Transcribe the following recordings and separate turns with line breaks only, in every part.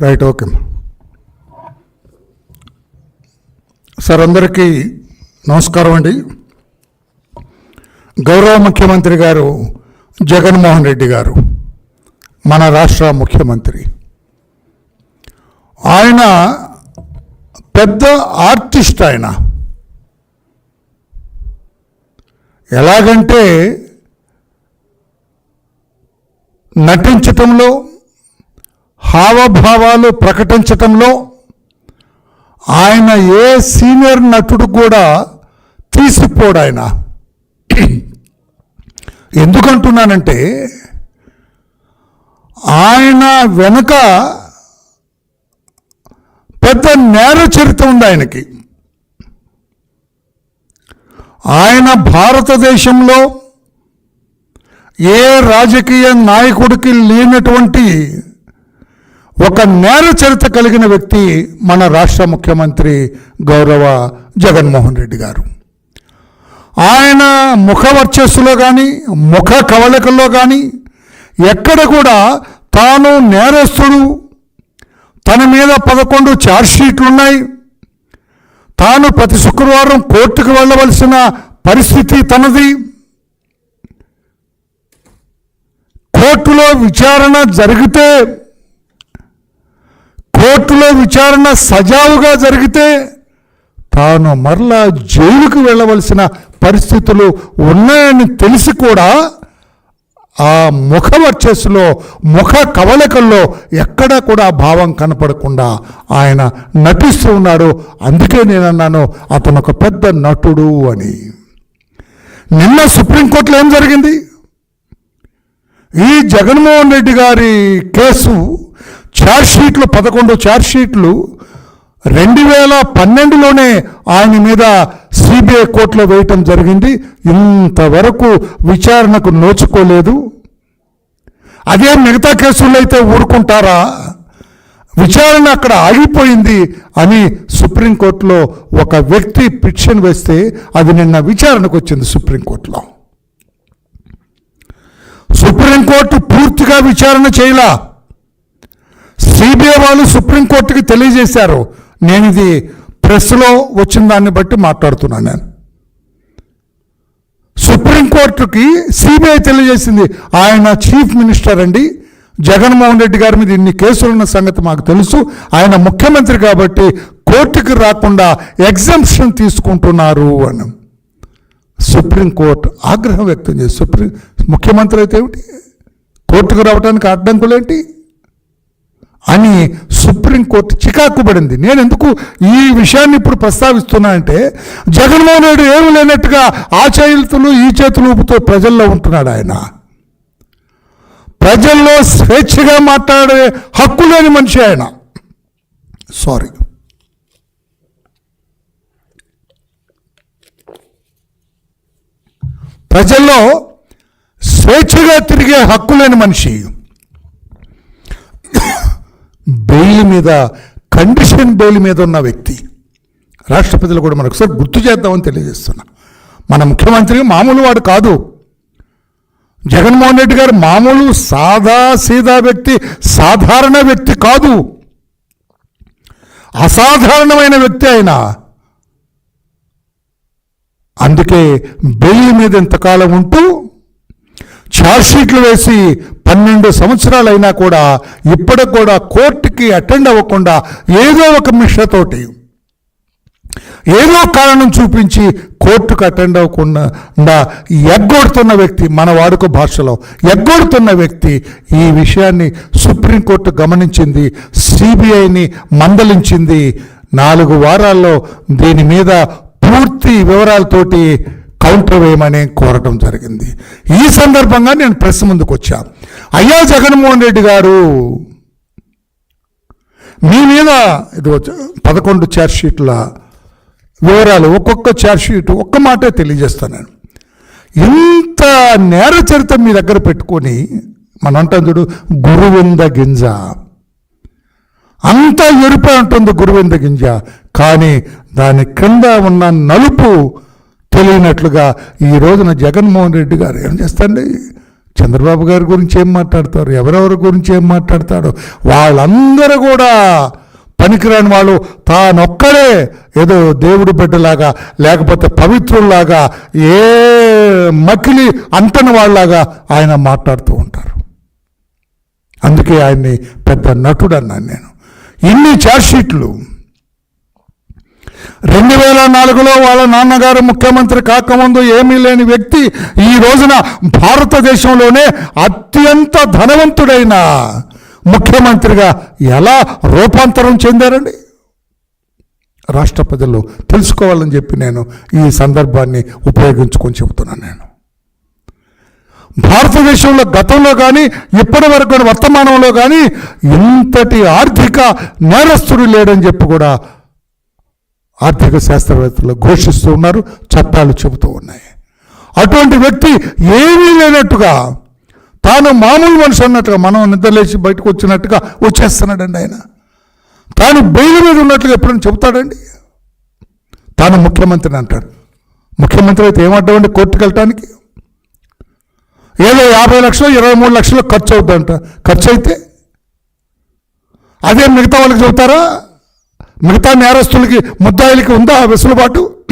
Right okay. Sir అందరికీ నమస్కారం అండి. గౌరవ ముఖ్యమంత్రి గారు జగన్మోహన్ రెడ్డి గారు మన రాష్ట్ర ముఖ్యమంత్రి. ఆయన పెద్ద ఆర్టిస్ట్ ఆయన. ఎలాగంటే నటించటంలో హావభావాలు ప్రకటించటంలో ఆయన ఏ సీనియర్ నటుడు కూడా తీసిపోడు ఆయన. ఎందుకంటున్నానంటే ఆయన వెనుక పెద్ద నేర చరిత్ర ఉంది ఆయనకి. ఆయన భారతదేశంలో ఏ రాజకీయ నాయకుడికి లేనటువంటి ఒక నేర చరిత్ర కలిగిన వ్యక్తి మన రాష్ట్ర ముఖ్యమంత్రి గౌరవ జగన్మోహన్ రెడ్డి గారు. ఆయన ముఖ వర్చస్సులో కానీ ముఖ కవళికల్లో కానీ ఎక్కడ కూడా తాను నేరస్తుడు తన మీద పదకొండు ఛార్జ్షీట్లు ఉన్నాయి తాను ప్రతి శుక్రవారం కోర్టుకు వెళ్ళవలసిన పరిస్థితి తనది. కోర్టులో విచారణ జరిగితే కోర్టులో విచారణ సజావుగా జరిగితే తాను మరలా జైలుకు వెళ్ళవలసిన పరిస్థితులు ఉన్నాయని తెలిసి కూడా ఆ ముఖ వర్చస్సులో ముఖ కవలికల్లో ఎక్కడా కూడా భావం కనపడకుండా ఆయన నటిస్తూ ఉన్నాడు. అందుకే నేను అన్నాను అతను ఒక పెద్ద నటుడు అని. నిన్న సుప్రీంకోర్టులో ఏం జరిగింది? ఈ జగన్మోహన్ రెడ్డి గారి కేసు ఛార్జ్షీట్లు పదకొండు షీట్లు రెండు వేల పన్నెండులోనే ఆయన మీద సిబిఐ కోర్టులో వేయటం జరిగింది. ఇంతవరకు విచారణకు నోచుకోలేదు. అదే మిగతా కేసుల్లో అయితే ఊరుకుంటారా? విచారణ అక్కడ ఆగిపోయింది అని సుప్రీంకోర్టులో ఒక వ్యక్తి పిటిషన్ వేస్తే అది నిన్న విచారణకు వచ్చింది సుప్రీంకోర్టులో. సుప్రీంకోర్టు పూర్తిగా విచారణ చేయలా. సిబిఐ వాళ్ళు సుప్రీంకోర్టుకి తెలియజేశారు. నేను ఇది ప్రెస్లో వచ్చిన దాన్ని బట్టి మాట్లాడుతున్నాను నేను. సుప్రీంకోర్టుకి సిబిఐ తెలియజేసింది. ఆయన చీఫ్ మినిస్టర్ అండి. జగన్మోహన్ రెడ్డి గారి మీద ఇన్ని కేసులు ఉన్న సంగతి మాకు తెలుసు. ఆయన ముఖ్యమంత్రి కాబట్టి కోర్టుకి రాకుండా ఎగ్జంప్షన్ తీసుకుంటున్నారు అని. సుప్రీంకోర్టు ఆగ్రహం వ్యక్తం చేసి సుప్రీం ముఖ్యమంత్రి అయితే ఏమిటి? కోర్టుకు రావడానికి అడ్డంకులేంటి అని సుప్రీంకోర్టు చికాకు పడింది. నేను ఎందుకు ఈ విషయాన్ని ఇప్పుడు ప్రస్తావిస్తున్నా అంటే జగన్మోహన్ రెడ్డి ఏమి లేనట్టుగా ఆ చేతులు ఈ చేతులు ప్రజల్లో ఉంటున్నాడు ఆయన. ప్రజల్లో స్వేచ్ఛగా మాట్లాడే హక్కు లేని మనిషి ఆయన. సారీ ప్రజల్లో స్వేచ్ఛగా తిరిగే హక్కు లేని మనిషి. బెయిల్ మీద కండిషన్ బెయిల్ మీద ఉన్న వ్యక్తి రాష్ట్రపతిలో కూడా మనకు ఒకసారి గుర్తు చేద్దామని తెలియజేస్తున్నా. మన ముఖ్యమంత్రి మామూలు వాడు కాదు. జగన్మోహన్ రెడ్డి గారు మామూలు సాదా సీదా వ్యక్తి సాధారణ వ్యక్తి కాదు. అసాధారణమైన వ్యక్తి ఆయన అందుకే బెయిల్ మీద ఇంతకాలం ఉంటూ షీట్లు వేసి పన్నెండు సంవత్సరాలైనా కూడా ఇప్పటికి కూడా కోర్టుకి అటెండ్ అవ్వకుండా ఏదో ఒక మిషతోటి ఏదో కారణం చూపించి కోర్టుకు అటెండ్ అవ్వకుండా ఎగ్గొడుతున్న వ్యక్తి మన వాడుక భాషలో ఎగ్గొడుతున్న వ్యక్తి ఈ విషయాన్ని సుప్రీంకోర్టు గమనించింది సిబిఐని మందలించింది. నాలుగు వారాల్లో దీని మీద పూర్తి వివరాలతోటి కౌంటర్ వేయమని కోరటం జరిగింది. ఈ సందర్భంగా నేను ప్రెస్ ముందుకు వచ్చా. అయ్యా జగన్మోహన్ రెడ్డి గారు మీ మీద ఇది పదకొండు ఛార్జ్షీట్ల వివరాలు ఒక్కొక్క ఛార్జ్షీట్ ఒక్క మాటే తెలియజేస్తాను నేను. ఇంత నేర చరిత్ర మీ దగ్గర పెట్టుకొని మన అంటాం చూడు గురువింద గింజ. అంతా ఎరుపే ఉంటుంది గురువింద గింజ. కానీ దాని క్రింద ఉన్న నలుపు తెలియనట్లుగా ఈ రోజున జగన్మోహన్ రెడ్డి గారు ఏం చేస్తండి చంద్రబాబు గారి గురించి ఏం మాట్లాడతారు? ఎవరెవరి గురించి ఏం మాట్లాడతాడు? వాళ్ళందరూ కూడా పనికిరాని వాళ్ళు. తానొక్కడే ఏదో దేవుడి బిడ్డలాగా లేకపోతే పవిత్రుల్లాగా ఏ మకిలి అంటని వాళ్ళలాగా ఆయన మాట్లాడుతూ ఉంటారు. అందుకే ఆయన్ని పెద్ద నటుడు అన్నాను నేను. ఇన్ని ఛార్జ్షీట్లు రెండు వేల నాలుగులో వాళ్ళ నాన్నగారు ముఖ్యమంత్రి కాకముందు ఏమీ లేని వ్యక్తి ఈ రోజున భారతదేశంలోనే అత్యంత ధనవంతుడైన ముఖ్యమంత్రిగా ఎలా రూపాంతరం చెందారండి? రాష్ట్ర ప్రజలు తెలుసుకోవాలని చెప్పి నేను ఈ సందర్భాన్ని ఉపయోగించుకొని చెబుతున్నాను నేను. భారతదేశంలో గతంలో కానీ ఇప్పటి వరకు వర్తమానంలో కానీ ఇంతటి ఆర్థిక నేరస్తుడు లేడని చెప్పి కూడా ఆర్థిక శాస్త్రవేత్తలు ఘోషిస్తూ ఉన్నారు చట్టాలు చెబుతూ ఉన్నాయి. అటువంటి వ్యక్తి ఏమీ లేనట్టుగా తాను మామూలు మనిషి అన్నట్టుగా మనం నిద్రలేసి బయటకు వచ్చినట్టుగా వచ్చేస్తున్నాడండి ఆయన. తాను బెయిల్ మీద ఉన్నట్లుగా ఎప్పుడైనా చెబుతాడండి? తాను ముఖ్యమంత్రిని అంటాడు. ముఖ్యమంత్రి అయితే ఏమంటామండి కోర్టుకు వెళ్ళటానికి? ఏదో యాభై లక్షలు ఇరవై మూడు లక్షలు ఖర్చు అవుతుందంట ఖర్చు అయితే? అదే మిగతా వాళ్ళకి చెబుతారా? మిగతా నేరస్తులకి ముద్దాయిలకి ఉందా ఆ వెసులుబాటు?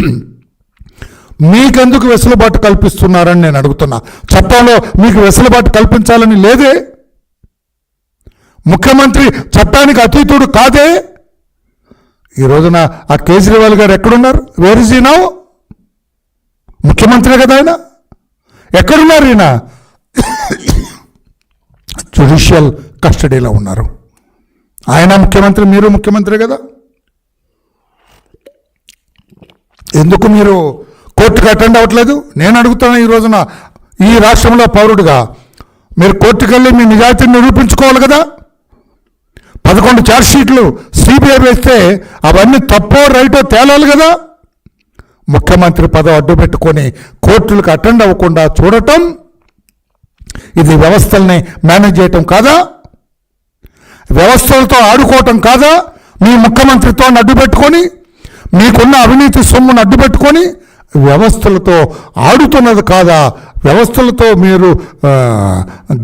మీకెందుకు వెసులుబాటు కల్పిస్తున్నారని నేను అడుగుతున్నా. చట్టంలో మీకు వెసులుబాటు కల్పించాలని లేదే? ముఖ్యమంత్రి చట్టానికి అతీతుడు కాదే? ఈ రోజున ఆ కేజ్రీవాల్ గారు ఎక్కడున్నారు? వేర్ ఇస్ ఈనా ముఖ్యమంత్రి కదా ఆయన? ఎక్కడున్నారు ఈయన? జ్యుడిషియల్ కస్టడీలో ఉన్నారు. ఆయన ముఖ్యమంత్రి మీరు ముఖ్యమంత్రి కదా? ఎందుకు మీరు కోర్టుకు అటెండ్ అవ్వట్లేదు? నేను అడుగుతాను ఈ రోజున ఈ రాష్ట్రంలో పౌరుడిగా మీరు కోర్టుకు వెళ్ళి మీ నిజాయితీని నిరూపించుకోవాలి కదా? పదకొండు ఛార్జ్షీట్లు సిబిఐ వేస్తే అవన్నీ తప్పో రైటో తేలాలి కదా? ముఖ్యమంత్రి పదవి అడ్డు పెట్టుకొని కోర్టులకు అటెండ్ అవ్వకుండా చూడటం ఇది వ్యవస్థల్ని మేనేజ్ చేయటం కాదా? వ్యవస్థలతో ఆడుకోవటం కాదా? మీ ముఖ్యమంత్రితో అడ్డు పెట్టుకొని మీకున్న అవినీతి సొమ్మును అడ్డు పెట్టుకొని వ్యవస్థలతో ఆడుతున్నది కాదా? వ్యవస్థలతో మీరు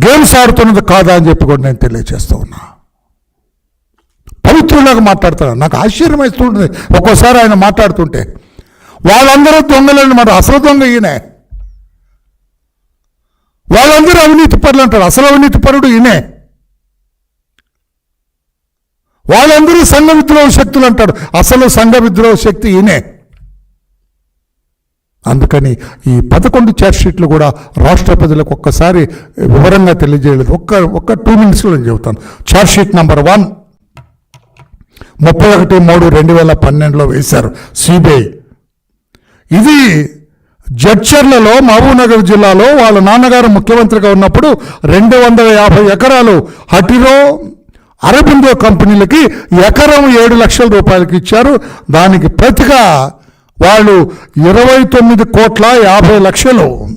గేమ్స్ ఆడుతున్నది కాదా అని చెప్పి కూడా నేను తెలియజేస్తూ ఉన్నా. పవిత్రులాగా మాట్లాడతాను నాకు ఆశ్చర్యం వేస్తుంటుంది ఒక్కోసారి ఆయన మాట్లాడుతుంటే వాళ్ళందరూ దొంగలని మరి అసలు దొంగ ఈయనే. వాళ్ళందరూ అవినీతి పరులు అంటారు. అసలు అవినీతి పరుడు ఈయనే. వాళ్ళందరూ సంఘ విద్రోహ శక్తులు అంటాడు. అసలు సంఘ విద్రోహ శక్తి ఈయనే. అందుకని ఈ పదకొండు ఛార్జ్షీట్లు కూడా రాష్ట్ర ప్రజలకు ఒక్కసారి వివరంగా తెలియజేయలేదు. ఒక్క ఒక్క టూ మినిట్స్లో నేను చెబుతాను. ఛార్జ్షీట్ నెంబర్ వన్ ముప్పై ఒకటి మూడు రెండు వేల పన్నెండులో వేశారు సిబిఐ. ఇది జడ్చర్లలో మహబూబ్నగర్ జిల్లాలో వాళ్ళ నాన్నగారు ముఖ్యమంత్రిగా ఉన్నప్పుడు రెండు వందల యాభై ఎకరాలు హటిరో అరబిందో కంపెనీలకి ఎకరం ఏడు లక్షల రూపాయలకి ఇచ్చారు. దానికి ప్రతిగా వాళ్ళు ఇరవై తొమ్మిది కోట్ల యాభై లక్షలు.